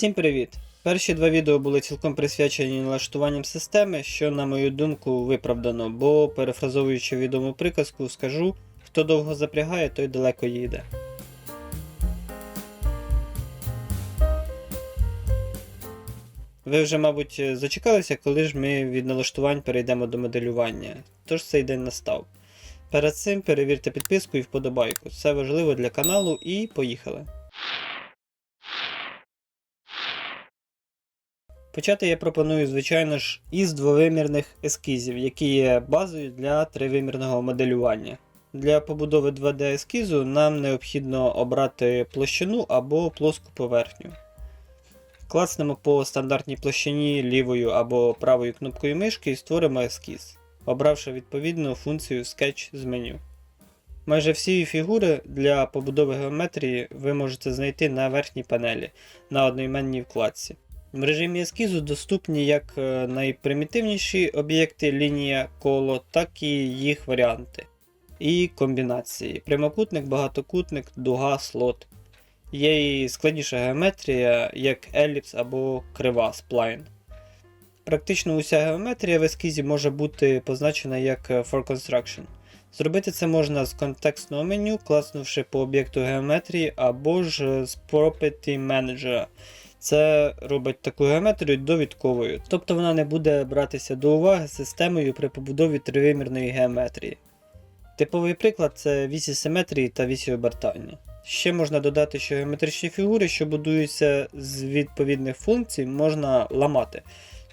Всім привіт! Перші два відео були цілком присвячені налаштуванням системи, що, на мою думку, виправдано, бо, перефразовуючи відому приказку, скажу, хто довго запрягає, той далеко їде. Ви вже, мабуть, зачекалися, коли ж ми від налаштувань перейдемо до моделювання. Тож цей день настав. Перед цим перевірте підписку і вподобайку. Це важливо для каналу і поїхали. Почати я пропоную, звичайно ж, із двовимірних ескізів, які є базою для тривимірного моделювання. Для побудови 2D ескізу нам необхідно обрати площину або плоску поверхню. Класнемо по стандартній площині лівою або правою кнопкою мишки і створимо ескіз, обравши відповідну функцію Sketch з меню. Майже всі фігури для побудови геометрії ви можете знайти на верхній панелі на одноіменній вкладці. В режимі ескізу доступні як е, найпримітивніші об'єкти лінія коло, так і їх варіанти. І комбінації. Прямокутник, багатокутник, дуга, слот. Є і складніша геометрія, як еліпс або крива сплайн. Практично уся геометрія в ескізі може бути позначена як е, for construction. Зробити це можна з контекстного меню, класнувши по об'єкту геометрії або ж з Property Manager. Це робить таку геометрію довідковою, тобто вона не буде братися до уваги системою при побудові тривимірної геометрії. Типовий приклад це вісі симетрії та вісі обертання. Ще можна додати, що геометричні фігури, що будуються з відповідних функцій, можна ламати.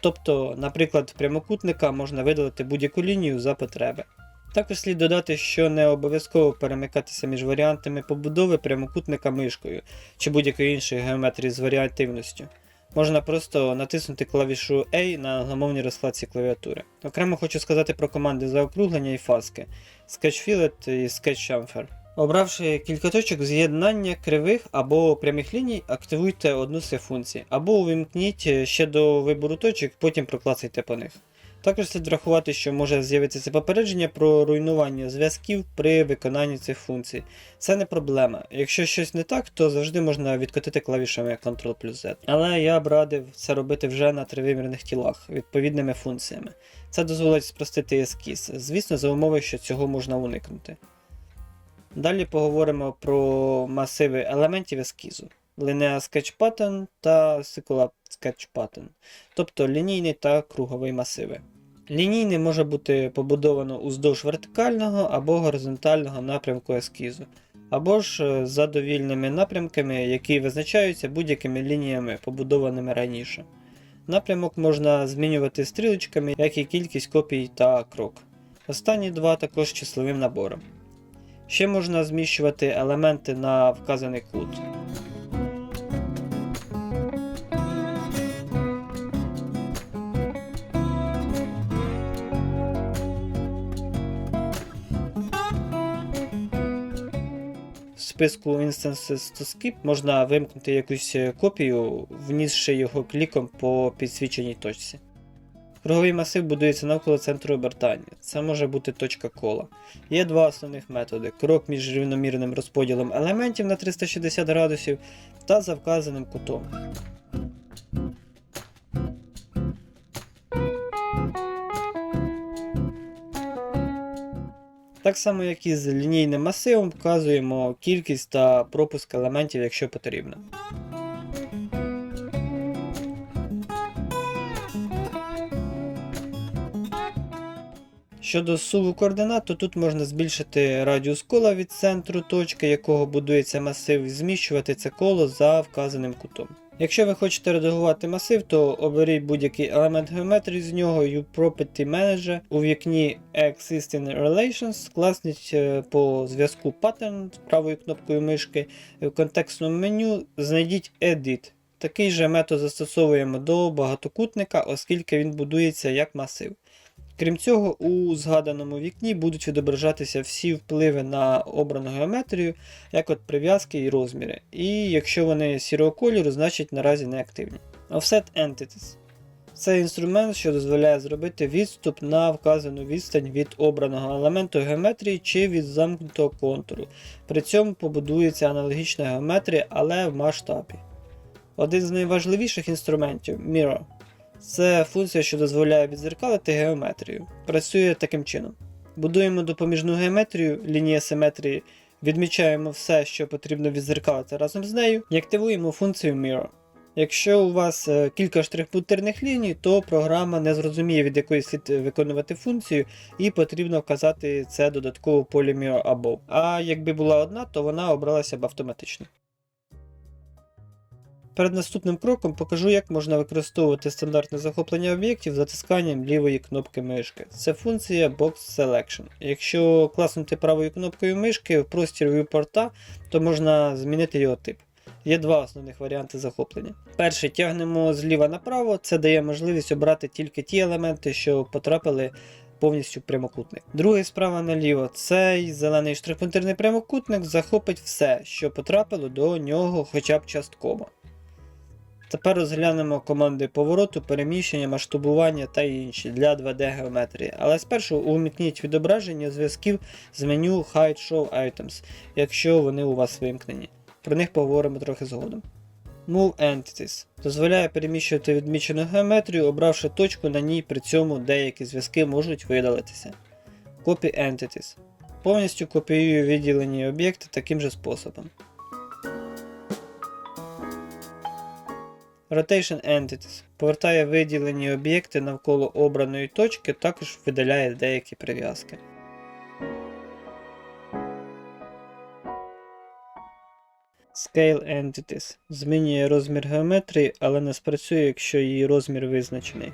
Тобто, наприклад, прямокутника можна видалити будь-яку лінію за потреби. Також слід додати, що не обов'язково перемикатися між варіантами побудови прямокутника мишкою чи будь-якої іншої геометрії з варіативністю. Можна просто натиснути клавішу A на англомовній розкладці клавіатури. Окремо хочу сказати про команди заокруглення і фаски Sketch Fillet і Sketch Chamfer. Обравши кілька точок з'єднання кривих або прямих ліній, активуйте одну з функцій, або увімкніть ще до вибору точок, потім проклацайте по них. Також слід врахувати, що може з'явитися попередження про руйнування зв'язків при виконанні цих функцій. Це не проблема. Якщо щось не так, то завжди можна відкотити клавішами Ctrl плюс Z. Але я б радив це робити вже на тривимірних тілах відповідними функціями. Це дозволить спростити ескіз, звісно, за умови, що цього можна уникнути. Далі поговоримо про масиви елементів ескізу. Linear Sketch Pattern та Circular Sketch Pattern, тобто лінійний та круговий масиви. Лінійний може бути побудовано уздовж вертикального або горизонтального напрямку ескізу, або ж е, за довільними напрямками, які визначаються будь-якими лініями, побудованими раніше. Напрямок можна змінювати стрілочками, як і кількість копій та крок. Останні два також числовим набором. Ще можна зміщувати елементи на вказаний кут. Списку Instances to Skip можна вимкнути якусь копію, внісши його кліком по підсвіченій точці. Круговий масив будується навколо центру обертання. Це може бути точка кола. Є два основних методи: крок між рівномірним розподілом елементів на 360 градусів та за вказаним кутом. Так само, як і з лінійним масивом, вказуємо кількість та пропуск елементів, якщо потрібно. Щодо суву координат, то тут можна збільшити радіус кола від центру точки, якого будується масив, і зміщувати це коло за вказаним кутом. Якщо ви хочете редагувати масив, то оберіть будь-який елемент геометрії з нього і Property Manager у вікні Existing Relations класніть е, по зв'язку Pattern правою кнопкою мишки в контекстному меню знайдіть Edit. Такий же метод застосовуємо до багатокутника, оскільки він будується як масив. Крім цього, у згаданому вікні будуть відображатися всі впливи на обрану геометрію, як от прив'язки і розміри. І якщо вони сірого кольору, значить наразі не активні. Offset Entities. Це інструмент, що дозволяє зробити відступ на вказану відстань від обраного елементу геометрії чи від замкнутого контуру. При цьому побудується аналогічна геометрія, але в масштабі. Один з найважливіших інструментів Mirror. Це функція, що дозволяє відзеркалити геометрію. Працює таким чином. Будуємо допоміжну геометрію, лінії симетрії, відмічаємо все, що потрібно відзеркалити разом з нею, і активуємо функцію Mirror. Якщо у вас е, кілька штрихбунтерних ліній, то програма не зрозуміє, від якої слід виконувати функцію, і потрібно вказати це додатково полі Mirror Above. А якби була одна, то вона обралася б автоматично. Перед наступним кроком покажу, як можна використовувати стандартне захоплення об'єктів затисканням лівої кнопки мишки. Це функція Box Selection. Якщо класнути правою кнопкою мишки в простір viewport, то можна змінити його тип. Є два основних варіанти захоплення. Перший тягнемо зліва направо, це дає можливість обрати тільки ті елементи, що потрапили повністю в прямокутник. Другий справа наліво, цей зелений штрихпунктирний прямокутник захопить все, що потрапило до нього хоча б частково. Тепер розглянемо команди повороту, переміщення, масштабування та інші для 2D геометрії. Але спершу увімкніть відображення зв'язків з меню Hide Show Items, якщо вони у вас вимкнені. Про них поговоримо трохи згодом. Move Entities дозволяє переміщувати відмічену геометрію, обравши точку на ній, при цьому деякі зв'язки можуть видалитися. Copy Entities повністю копіює виділені об'єкти таким же способом. Rotation Entities повертає виділені об'єкти навколо обраної точки, також видаляє деякі прив'язки. Scale Entities змінює розмір геометрії, але не спрацює, якщо її розмір визначений.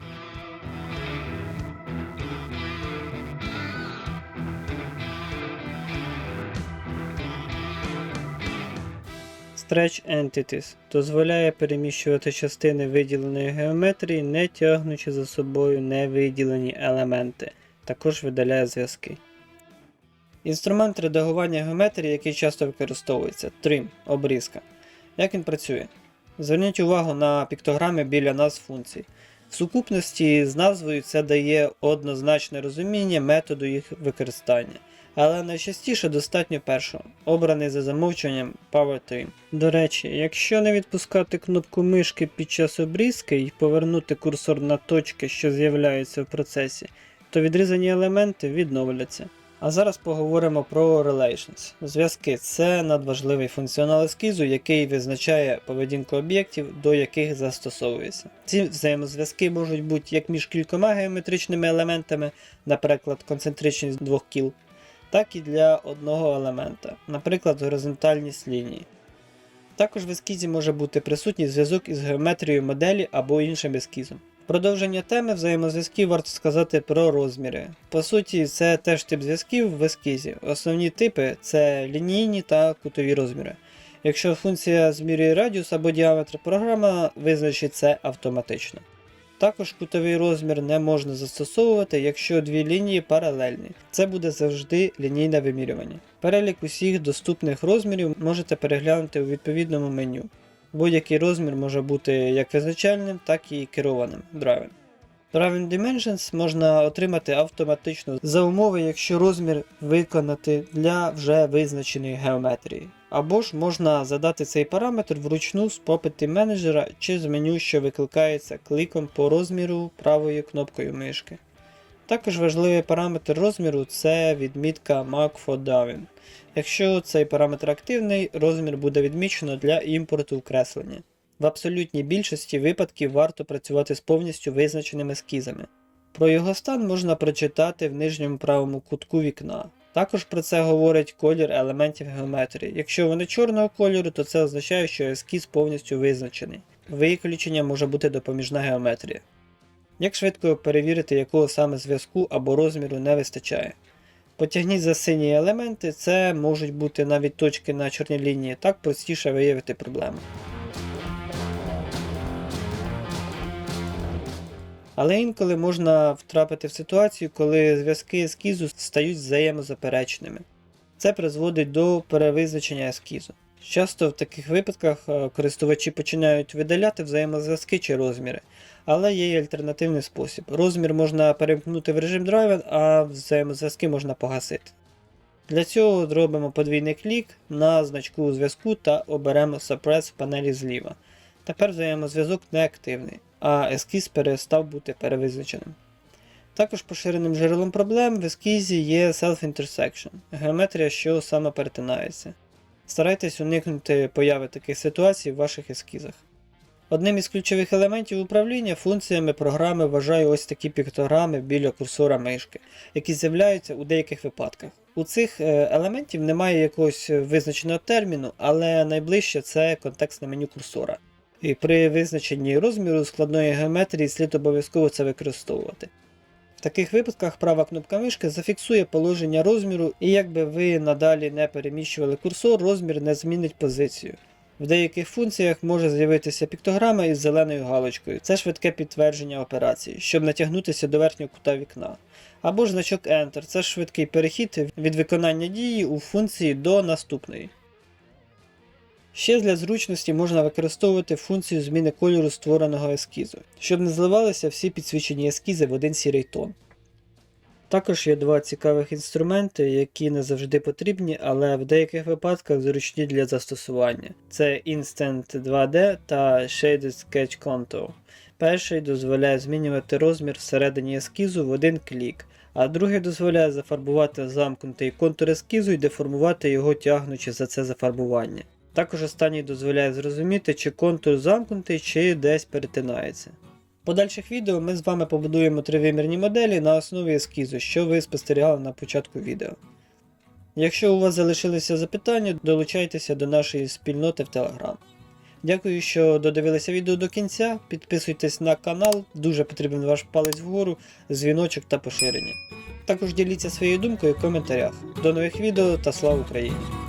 Stretch Entities дозволяє переміщувати частини виділеної геометрії, не тягнучи за собою невиділені елементи. Також видаляє зв'язки. Інструмент редагування геометрії, який часто використовується Trim обрізка. Як він працює? Зверніть увагу на піктограми біля назв функцій. В сукупності з назвою це дає однозначне розуміння методу їх використання. Але найчастіше достатньо першого, обраний за замовчуванням Power. До речі, якщо не відпускати кнопку мишки під час обрізки і повернути курсор на точки, що з'являються в процесі, то відрізані елементи відновляться. А зараз поговоримо про Relations. Зв'язки це надважливий функціонал ескізу, який визначає поведінку об'єктів, до яких застосовується. Ці взаємозв'язки можуть бути як між кількома геометричними елементами, наприклад, концентричність двох кіл, так і для одного елемента, наприклад, горизонтальність лінії. Також в ескізі може бути присутній зв'язок із геометрією моделі або іншим ескізом. Продовження теми взаємозв'язків варто сказати про розміри. По суті, це теж тип зв'язків в ескізі. Основні типи це лінійні та кутові розміри. Якщо функція змірює радіус або діаметр, програма визначить це автоматично. Також кутовий розмір не можна застосовувати, якщо дві лінії паралельні. Це буде завжди лінійне вимірювання. Перелік усіх доступних розмірів можете переглянути у відповідному меню. Будь-який розмір може бути як визначальним, так і керованим Driven. Driving Dimensions можна отримати автоматично за умови, якщо розмір виконати для вже визначеної геометрії. Або ж можна задати цей параметр вручну з попити менеджера чи з меню, що викликається кликом по розміру правою кнопкою мишки. Також важливий параметр розміру це відмітка Darwin. Якщо цей параметр активний, розмір буде відмічено для імпорту вкреслення. В абсолютній більшості випадків варто працювати з повністю визначеними ескізами. Про його стан можна прочитати в нижньому правому кутку вікна. Також про це говорить колір елементів геометрії. Якщо вони чорного кольору, то це означає, що ескіз повністю визначений. Виключення може бути допоміжна геометрія. Як швидко перевірити, якого саме зв'язку або розміру не вистачає? Потягніть за сині елементи, це можуть бути навіть точки на чорній лінії, так простіше виявити проблему. Але інколи можна втрапити в ситуацію, коли зв'язки ескізу стають взаємозаперечними. Це призводить до перевизначення ескізу. Часто в таких випадках е, користувачі починають видаляти взаємозв'язки чи розміри, але є й альтернативний спосіб. Розмір можна перемкнути в режим Driven, а взаємозв'язки можна погасити. Для цього зробимо подвійний клік на значку зв'язку та оберемо Suppress в панелі зліва. Тепер взаємозв'язок неактивний, а ескіз перестав бути перевизначеним. Також поширеним джерелом проблем в ескізі є self-intersection геометрія, що саме перетинається. Старайтесь уникнути появи таких ситуацій в ваших ескізах. Одним із ключових елементів управління функціями програми вважаю ось такі піктограми біля курсора мишки, які з'являються у деяких випадках. У цих е, елементів немає якогось визначеного терміну, але найближче це контекстне меню курсора. І при визначенні розміру складної геометрії слід обов'язково це використовувати. В таких випадках права кнопка мишки зафіксує положення розміру, і якби ви надалі не переміщували курсор, розмір не змінить позицію. В деяких функціях може з'явитися піктограма із зеленою галочкою. Це швидке підтвердження операції, щоб натягнутися до верхнього кута вікна. Або ж значок Enter це швидкий перехід від виконання дії у функції до наступної. Ще для зручності можна використовувати функцію зміни кольору створеного ескізу, щоб не зливалися всі підсвічені ескізи в один сірий тон. Також є два цікавих інструменти, які не завжди потрібні, але в деяких випадках зручні для застосування. Це Instant 2D та Shaded Sketch Contour. Перший дозволяє змінювати розмір всередині ескізу в один клік, а другий дозволяє зафарбувати замкнутий контур ескізу і деформувати його тягнучи за це зафарбування. Також останній дозволяє зрозуміти, чи контур замкнутий, чи десь перетинається. В подальших відео ми з вами побудуємо тривимірні моделі на основі ескізу, що ви спостерігали на початку відео. Якщо у вас залишилися запитання, долучайтеся до нашої спільноти в Telegram. Дякую, що додивилися відео до кінця. Підписуйтесь на канал, дуже потрібен ваш палець вгору, дзвіночок та поширення. Також діліться своєю думкою в коментарях. До нових відео та слава Україні!